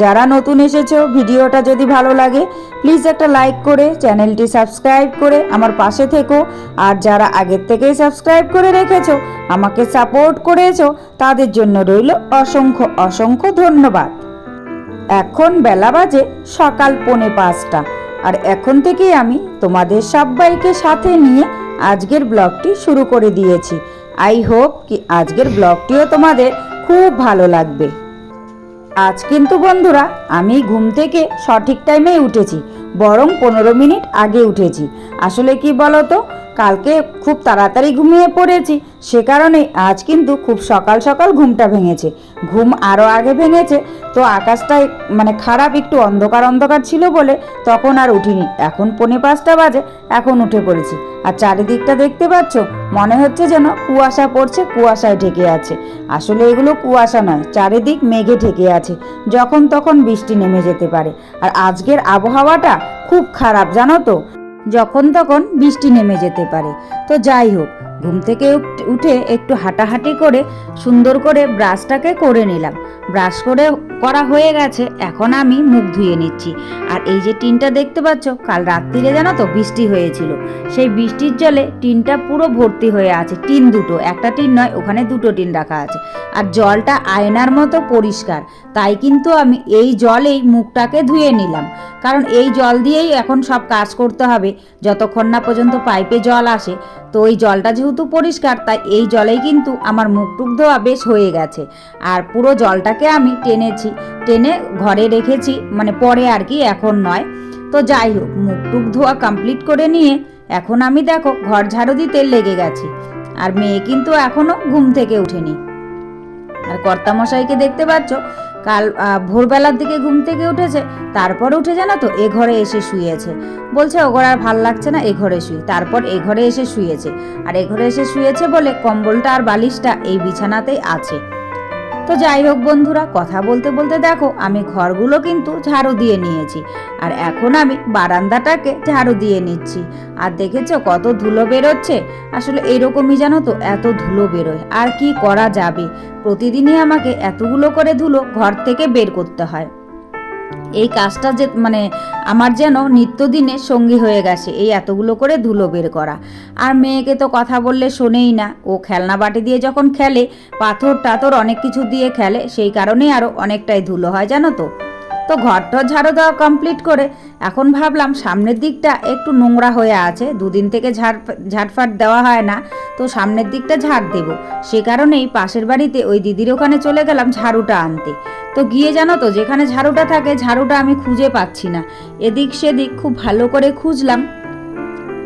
যারা নতুন এসেছ, ভিডিওটা যদি ভালো লাগে প্লিজ একটা লাইক করে, চ্যানেলটি সাবস্ক্রাইব করে আমার পাশে থেকো। আর যারা আগের থেকেই সাবস্ক্রাইব করে রেখেছো, আমাকে সাপোর্ট করেছ, তাদের জন্য রইল অসংখ্য অসংখ্য ধন্যবাদ। এখন বেলা বাজে সকাল পৌনে পাঁচটা। আর এখন থেকেই আমি তোমাদের সবাইকে সাথে নিয়ে আজকের ব্লগটি শুরু করে দিয়েছি। আই হোপ কি আজকের ব্লগটিও তোমাদের খুব ভালো লাগবে। আজ কিন্তু বন্ধুরা, আমি ঘুম থেকে সঠিক টাইমে উঠেছি, বরং পনেরো মিনিট আগে উঠেছি। আসলে কি বলতো কালকে খুব তাড়াতাড়ি ঘুমিয়ে পড়েছি। সে কারণে আজ কিন্তু খুব সকাল সকাল ঘুমটা ভেঙেছে। ঘুম আরও আগে ভেঙেছে, তো আকাশটা মানে খারাপ একটু অন্ধকার অন্ধকার ছিল বলে তখন আর উঠিনি। এখন পৌনে পাঁচটা বাজে, এখন উঠে পড়েছি। আর চারিদিকটা দেখতে পাচ্ছ? মনে হচ্ছে যেন কুয়াশা পড়ছে, কুয়াশায় ঢেকে আছে। আসলে এগুলো কুয়াশা নয়, চারিদিক মেঘে ঢেকে আছে, যখন তখন বৃষ্টি নেমে যেতে পারে। আর আজকের আবহাওয়াটা খুব খারাপ, জানো তো? যখন তখন বৃষ্টি নেমে যেতে পারে। তো যাই হোক, ঘুম থেকে উঠ- একটু হাঁটাহাঁটি করে সুন্দর করে ব্রাশটাকে করে নিলাম। ব্রাশ করে করা হয়ে গেছে, এখন আমি মুখ ধুয়ে নিচ্ছি। আর এই যে টিনটা দেখতে পাচ্ছ, কাল রাত্রিরে জানো তো বৃষ্টি হয়েছিল। সেই বৃষ্টির জলে টিনটা পুরো ভর্তি হয়ে আছে, টিন দুটো। একটা টিন নয়, ওখানে দুটো টিন রাখা আছে। আর জলটা আয়নার মতো পরিষ্কার, তাই কিন্তু আমি এই জলেই মুখটাকে ধুয়ে নিলাম। কারণ এই জল দিয়েই এখন সব কাজ করতে হবে। যতক্ষণ না পর্যন্ত পাইপে জল আসে, তো ওই জলটা যেহেতু পরিষ্কার, তাই এই জলেই কিন্তু আমার মুখ টুক ধোয়া বেশ হয়ে গেছে। আর পুরো জলটাকে আমি টেনেছি টেনে ঘরে রেখেছি মানে পরে আর কি, এখন নয়। তো যাই হোক মুখ টুক ধোয়া কমপ্লিট করে নিয়ে এখন আমি দেখো ঘর ঝাড়ু দিতে লেগে গেছি। আর মেয়ে কিন্তু এখনও ঘুম থেকে উঠেনি আর কর্তামশাইকে দেখতে পাচ্ছ, কাল ভোরবেলার দিকে ঘুম থেকে উঠেছে, তারপর উঠে জানো তো, এ ঘরে এসে শুয়েছে। বলছে ও ঘরে আর ভালো লাগছে না, এ ঘরে শুই। তারপর এ ঘরে এসে শুয়েছে। আর এ ঘরে এসে শুয়েছে বলে কম্বলটা আর বালিশটা এই বিছানাতেই আছে। তো যাই হোক বন্ধুরা, কথা বলতে বলতে দেখো, আমি ঘরগুলো কিন্তু ঝাড়ু দিয়ে নিয়েছি। আর এখন আমি বারান্দাটাকে ঝাড়ু দিয়ে নিচ্ছি। আর দেখেছ কত ধুলো বেরোচ্ছে? আসলে এরকমই জানো তো, এত ধুলো বেরোয়। আর কি করা যাবে? প্রতিদিনই আমাকে এতগুলো করে ধুলো ঘর থেকে বের করতে হয়। এই কাজটা যে মানে আমার যেন নিত্যদিনের সঙ্গী হয়ে গেছে, এই এতগুলো করে ধুলো বের করা। আর মেয়েকে তো কথা বললে শোনেই না, ও খেলনা বাটি দিয়ে যখন খেলে পাথর টাথর অনেক কিছু দিয়ে খেলে, সেই কারণেই আরও অনেকটাই ধুলো হয়, জানো তো? তো ঘরটর ঝাড়ু দেওয়া কমপ্লিট করে এখন ভাবলাম সামনের দিকটা একটু নোংরা হয়ে আছে। দুদিন থেকে ঝাড় ঝাড়ফাট দেওয়া হয় না, তো সামনের দিকটা ঝাড় দেব। সে কারণেই পাশের বাড়িতে ওই দিদির ওখানে চলে গেলাম ঝাড়ুটা আনতে। তো গিয়ে জানো তো, যেখানে ঝাড়ুটা থাকে ঝাড়ুটা আমি খুঁজে পাচ্ছি না। এদিক সেদিক খুব ভালো করে খুঁজলাম,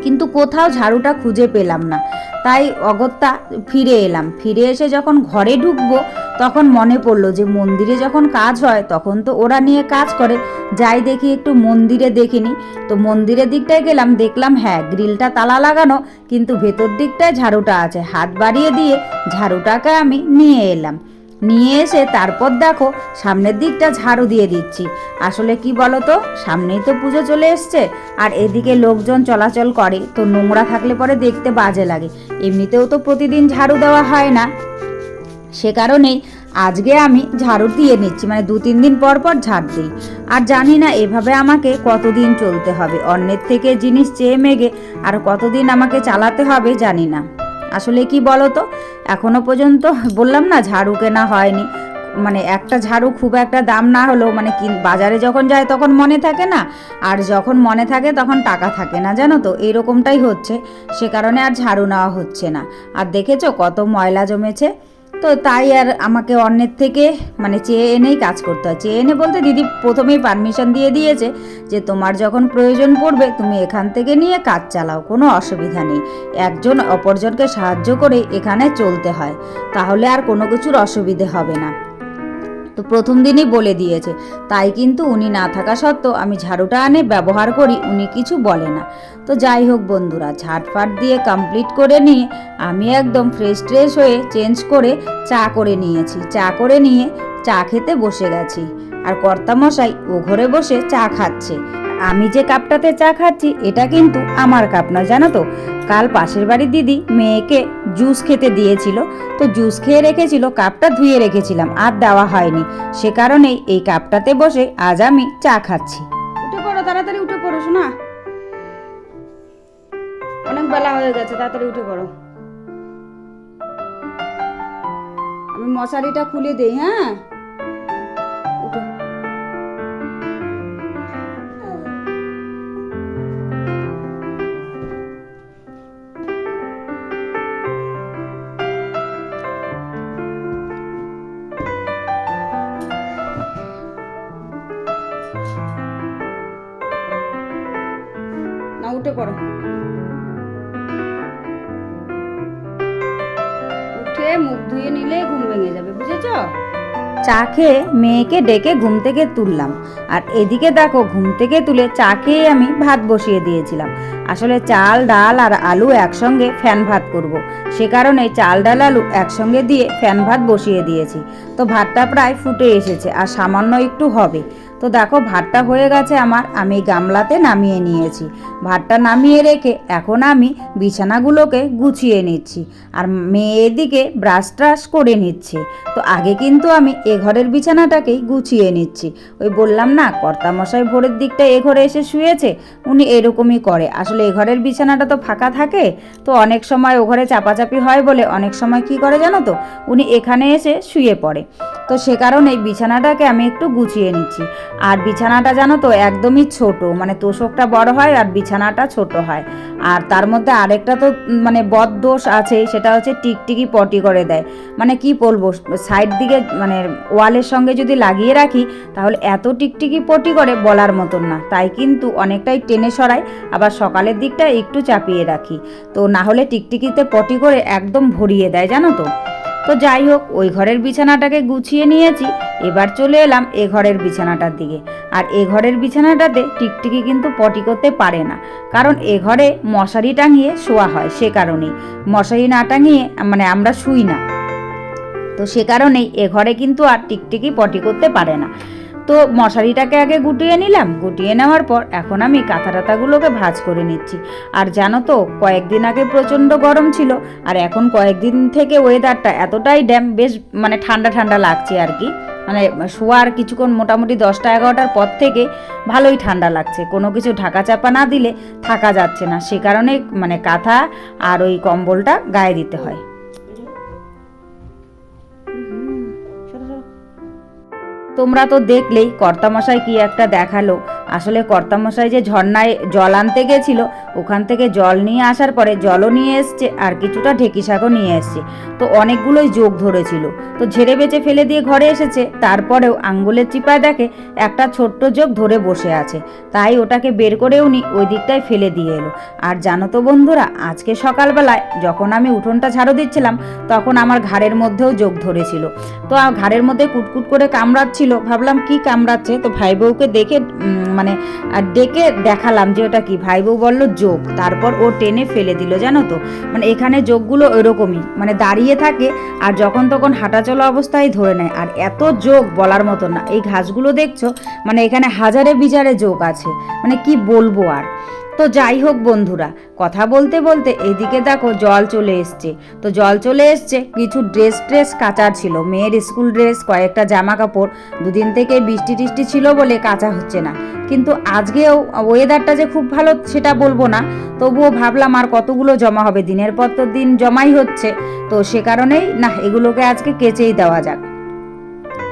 কিন্তু কোথাও ঝাড়ুটা খুঁজে পেলাম না। তাই অগত্যা ফিরে এলাম। ফিরে এসে যখন ঘরে ঢুকবো তখন মনে পড়ল যে মন্দিরে যখন কাজ হয়, তখন তো ওরা নিয়ে কাজ করে। যাই দেখি একটু মন্দিরে দেখিনি। তো মন্দিরের দিকটায় গেলাম, দেখলাম হ্যাঁ গ্রিলটা তালা লাগানো, কিন্তু ভেতর দিকটায় ঝাড়ুটা আছে। হাত বাড়িয়ে দিয়ে ঝাড়ুটাকে আমি নিয়ে এলাম। নিয়ে এসে তারপর দেখো, সামনের দিকটা ঝাড়ু দিয়ে দিচ্ছি। আসলে কি বলো তো সামনেই তো পুজো চলে এসছে, আর এদিকে লোকজন চলাচল করে, তো নোংরা থাকলে পরে দেখতে বাজে লাগে। এমনিতেও তো প্রতিদিন ঝাড়ু দেওয়া হয় না। সে কারণেই আজকে আমি ঝাড়ু দিয়ে নিচ্ছি মানে দু তিন দিন পর পর ঝাড় দিই। আর জানি না এভাবে আমাকে কতদিন চলতে হবে, অন্যের থেকে জিনিস চেয়ে মেগে আর কতদিন আমাকে চালাতে হবে জানি না। আসলে কি বলো তো এখনও পর্যন্ত বললাম না ঝাড়ু কেনা হয়নি মানে একটা ঝাড়ু খুব একটা দাম না হলেও মানে বাজারে যখন যায় তখন মনে থাকে না, আর যখন মনে থাকে তখন টাকা থাকে না, জানো তো? এরকমটাই হচ্ছে, সে কারণে আর ঝাড়ু নেওয়া হচ্ছে না। আর দেখেছ কত ময়লা জমেছে? তো তাই আর আমাকে অন্যের থেকে মানে চেয়ে এনেই কাজ করতে হয়। চেয়ে এনে বলতে দিদি প্রথমেই পারমিশন দিয়ে দিয়েছে যে তোমার যখন প্রয়োজন পড়বে তুমি এখান থেকে নিয়ে কাজ চালাও, কোনো অসুবিধা নেই। একজন অপরজনকে সাহায্য করে এখানে চলতে হয়। তাহলে আর কোনো কিছুর অসুবিধে হবে না। তো প্রথম দিনই বলে দিয়েছে। তাই কিন্তু উনি না থাকা সত্ত্বেও আমি ঝাড়ুটা আনে, ব্যবহার করি, উনি কিছু বলে না। তো যাই হোক বন্ধুরা ঝাটফাট দিয়ে কমপ্লিট করে নিয়ে আমি একদম ফ্রেশ ট্রেশ হয়ে চেঞ্জ করে চা করে নিয়েছি। চা করে নিয়ে চা খেতে বসে গেছি। আর কর্তামশাই ও ঘরে বসে চা খাচ্ছে। আমি যে কাপটাতে চা খাচ্ছি, এটা কিন্তু আমার কাপ নয়, জানো তো? কাল পাশের বাড়ির দিদি মেয়েকে জুস খেতে দিয়েছিল, তো জুস খেয়ে রেখেছিল, কাপটা ধুয়ে রেখেছিলাম, আর দেওয়া হয়নি। সে কারণেই এই কাপটাতে বসে আজ আমি চা খাচ্ছি। উঠে পড়ো, তাড়াতাড়ি উঠে পড়ো, শোনা। অনেক বেলা হয়ে গেছে, তাড়াতাড়ি উঠে পড়ো। আমি মশারিটা খুলে দেই হ্যাঁ? ভেঙে যাবে, বুঝেছ? চা খেয়ে মেয়েকে ডেকে ঘুম থেকে তুললাম। আর এদিকে দেখো, ঘুম থেকে তুলে চা খেয়ে আমি ভাত বসিয়ে দিয়েছিলাম। আসলে চাল, ডাল আর আলু একসঙ্গে ফ্যান ভাত করব। সে কারণে চাল, ডাল, আলু একসঙ্গে দিয়ে ফ্যান ভাত বসিয়ে দিয়েছি। তো ভাতটা প্রায় ফুটে এসেছে, আর সামান্য একটু হবে। তো দেখো, ভাতটা হয়ে গেছে আমার। আমি গামলাতে নামিয়ে নিয়েছি। ভাতটা নামিয়ে রেখে এখন আমি বিছানাগুলোকে গুছিয়ে নিচ্ছি আর মেয়ে এদিকে ব্রাশ ট্রাশ করে নিচ্ছে। তো আগে কিন্তু আমি এ ঘরের বিছানাটাকেই গুছিয়ে নিচ্ছি। ওই বললাম না, কর্তামশাই ভোরের দিকটা এ ঘরে এসে শুয়েছে, উনি এরকমই করে। আসলে এ ঘরের বিছানাটা তো ফাঁকা থাকে, তো অনেক সময় ও ঘরে চাপাচাপি হয় বলে অনেক সময় কি করে জানো তো? উনি এখানে এসে শুয়ে পড়ে। তো সে কারণে বিছানাটাকে আমি একটু গুছিয়ে নিচ্ছি। আর বিছানাটা জানো তো একদমই ছোট মানে তোষকটা বড় হয় আর বিছানাটা ছোট হয়। আর তার মধ্যে আরেকটা তো মানে বদ দোষ আছে সেটা হচ্ছে টিকটিকি পটি করে দেয়। মানে কি বলব, সাইড দিকে মানে ওয়ালের সঙ্গে যদি লাগিয়ে রাখি, তাহলে এত টিকটিকি পটি করে বলার মতন না। তাই কিন্তু অনেকটাই টেনে সরাই, আবার সকালের দিকটা একটু চাপিয়ে রাখি। তো না হলে টিকটিকিতে পটি করে একদম ভরিয়ে দেয়, জানো তো? তো যাই হোক, ওই ঘরের বিছানাটাকে গুছিয়ে নিয়েছি, এবার চলে এলাম এ ঘরের বিছানাটার দিকে। আর এ ঘরের বিছানাটাতে টিকটিকি কিন্তু পটি করতে পারে না, কারণ এ ঘরে মশারি টাঙিয়ে শোয়া হয়, সে কারণেই। মশারি না টাঙিয়ে মানে আমরা শুই না। তো সে কারণেই এ ঘরে কিন্তু আর টিকটিকি পটি করতে পারে না। তো মশারিটাকে আগে গুটিয়ে নিলাম। গুটিয়ে নেওয়ার পর এখন আমি কাঁথা টাতাগুলোকে ভাঁজ করে নিচ্ছি। আর জানো তো, কয়েকদিন আগে প্রচণ্ড গরম ছিল, আর এখন কয়েকদিন থেকে ওয়েদারটা এতটাই ড্যাম বেশ মানে ঠান্ডা ঠান্ডা লাগছে আর কি। মানে শোয়ার কিছুক্ষণ মোটামুটি দশটা এগারোটার পর থেকে ভালোই ঠান্ডা লাগছে। কোনো কিছু ঢাকা চাপা না দিলে থাকা যাচ্ছে না। সে কারণে মানে কাঁথা আর ওই কম্বলটা গায়ে দিতে হয়। তোমরা তো দেখলেই কর্তামশাই কি একটা দেখাল। আসলে কর্তামশাই যে ঝর্ণায় জল আনতে গেছিল, ওখান থেকে জল নিয়ে আসার পরে জলও নিয়ে এসছে আর কিছুটা ঢেকি শাকও নিয়ে এসছে। তো অনেকগুলোই যোগ ধরেছিল। তো ঝেড়ে বেঁচে ফেলে দিয়ে ঘরে এসেছে, তারপরেও আঙ্গুলের চিপায় দেখে একটা ছোট্ট যোগ ধরে বসে আছে। তাই ওটাকে বের করে উনি ওই দিকটায় ফেলে দিয়ে এলো। আর জানো তো বন্ধুরা, আজকে সকালবেলায় যখন আমি উঠোনটা ঝাড়ু দিচ্ছিলাম, তখন আমার ঘাড়ের মধ্যেও যোগ ধরেছিল। তো ঘাড়ের মধ্যে কুটকুট করে কামড়াচ্ছিল, ভাবলাম কি কামড়াচ্ছে? তো ভাই বউকে দেখে মানে ডেকে দেখালাম যে ওটা কি? ভাই বউ বলল, যোগ। তারপর ও টেনে ফেলে দিল, জানো তো? মানে এখানে যোগগুলো ওইরকমই মানে দাঁড়িয়ে থাকে আর যখন তখন হাঁটাচলা অবস্থায় ধরে নেয়। আর এত যোগ বলার মতো না। এই ঘাসগুলো দেখছ? মানে এখানে হাজারে বিজারে যোগ আছে। মানে কি বলব আর? তো যাই হোক বন্ধুরা, কথা বলতে বলতে এদিকে দেখো জল চলে এসছে। তো জল চলে এসছে, কিছু ড্রেস ট্রেস কাচার ছিল, মেয়ের স্কুল ড্রেস কয়েকটা জামা কাপড় দুদিন থেকে বৃষ্টি টিষ্টি ছিল বলে কাচা হচ্ছে না। কিন্তু আজকেও ওয়েদারটা যে খুব ভালো সেটা বলব না, তবুও ভাবলাম আর কতগুলো জমা হবে, দিনের পর তো দিন জমাই হচ্ছে, তো সে কারণেই না, এগুলোকে আজকে কেচেই দেওয়া যাক।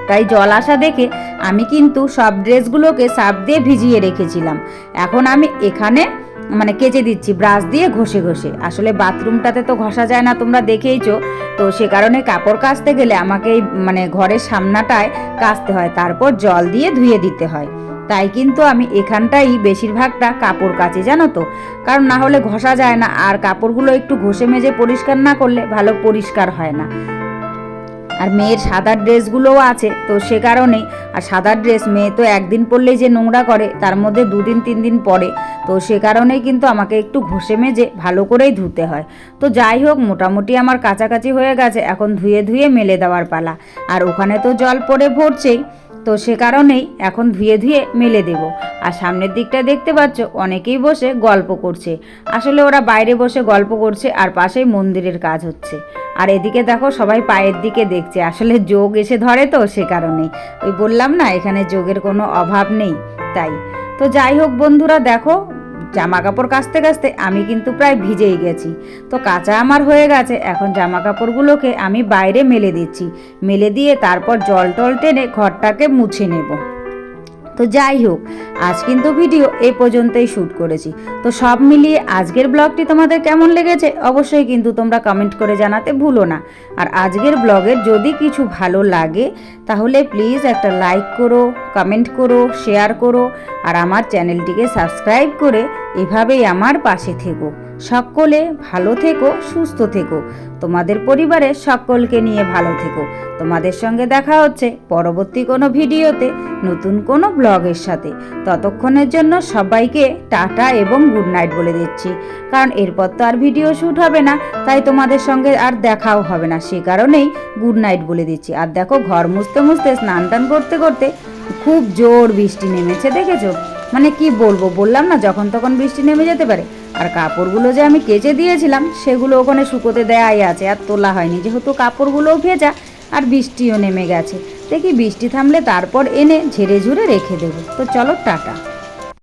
তাই জল আসা দেখে আমি কিন্তু সব ড্রেসগুলোকে সাপ দিয়ে ভিজিয়ে রেখেছিলাম। এখন আমি এখানে মানে কেচে দিচ্ছি, ব্রাশ দিয়ে ঘষে ঘষে। আসলে বাথরুমটাতে তো ঘষা যায় না, তোমরা দেখেইছো। তো সে কারণে কাপড় কাচতে গেলে আমাকে মানে ঘরের সামনাটায় কাচতে হয়, তারপর জল দিয়ে ধুয়ে দিতে হয়। তাই কিন্তু আমি এখানটাই বেশিরভাগটা কাপড় কাচি, জানো তো? কারণ না হলে ঘষা যায় না, আর কাপড়গুলো একটু ঘষে মেজে পরিষ্কার না করলে ভালো পরিষ্কার হয় না। আর মেয়ের সাদা ড্রেসগুলোও আছে, তো সে কারণেই। আর সাদা ড্রেস মেয়ে তো একদিন পরলেই যে নোংরা করে, তার মধ্যে দুদিন তিন দিন পরে। তো সে কারণেই কিন্তু আমাকে একটু ঘষে মেজে ভালো করেই ধুতে হয়। তো যাই হোক, মোটামুটি আমার কাছাকাছি হয়ে গেছে, এখন ধুয়ে ধুয়ে মেলে দেওয়ার পালা। আর ওখানে তো জল পড়ে ভরছেই। তো সে কারণেই এখন ধুয়ে ধুয়ে মেলে দেব। আর সামনের দিকটা দেখতে পাচ্ছ, অনেকেই বসে গল্প করছে। আসলে ওরা বাইরে বসে গল্প করছে আর পাশেই মন্দিরের কাজ হচ্ছে। আর এদিকে দেখো সবাই পায়ের দিকে দেখছে, আসলে যোগ এসে ধরে তো সে কারণে। ওই বললাম না, এখানে যোগের কোনো অভাব নেই, তাই। তো যাই হোক বন্ধুরা, দেখো জামা কাপড় কাচতে কাচতে আমি কিন্তু প্রায় ভিজেই গেছি। তো কাঁচা আমার হয়ে গেছে, এখন জামা কাপড়গুলোকে আমি বাইরে মেলে দিচ্ছি। মেলে দিয়ে তারপর জল টল টেনে ঘরটাকে মুছে নেব। তো যাই হোক, আজ কিন্তু ভিডিও এ পর্যন্তই শ্যুট করেছি। তো সব মিলিয়ে আজকের ব্লগটি তোমাদের কেমন লেগেছে অবশ্যই কিন্তু তোমরা কমেন্ট করে জানাতে ভুলো না। আর আজকের ব্লগের যদি কিছু ভালো লাগে, তাহলে প্লিজ একটা লাইক করো কমেন্ট করো শেয়ার করো, আর আমার চ্যানেলটিকে সাবস্ক্রাইব করে এভাবেই আমার পাশে থেকো। সকলে ভালো থেকো, সুস্থ থেকো। তোমাদের পরিবারের সকলকে নিয়ে ভালো থেকো। তোমাদের সঙ্গে দেখা হচ্ছে পরবর্তী কোনো ভিডিওতে, নতুন কোনো ব্লগের সাথে। ততক্ষণের জন্য সবাইকে টাটা এবং গুড নাইট বলে দিচ্ছি। কারণ এরপর তো আর ভিডিও শ্যুট হবে না, তাই তোমাদের সঙ্গে আর দেখাও হবে না। সে কারণেই গুড নাইট বলে দিচ্ছি। আর দেখো, ঘর মুছতে মুছতে, স্নান টান করতে করতে খুব জোর বৃষ্টি নেমেছে, দেখেছ? মানে কি বলব, বললাম না, যখন তখন বৃষ্টি নেমে যেতে পারে। আর কাপড়গুলো যে আমি কেচে দিয়েছিলাম, সেগুলো ওখানে শুকোতে দেয়াই আছে, আর তোলা হয়নি। যেহেতু কাপড়গুলোও ভেজা, আর বৃষ্টিও নেমে গেছে। দেখি বৃষ্টি থামলে তারপর এনে ঝেড়ে ঝুড়ে রেখে দেবো। তো চলো, টাটা।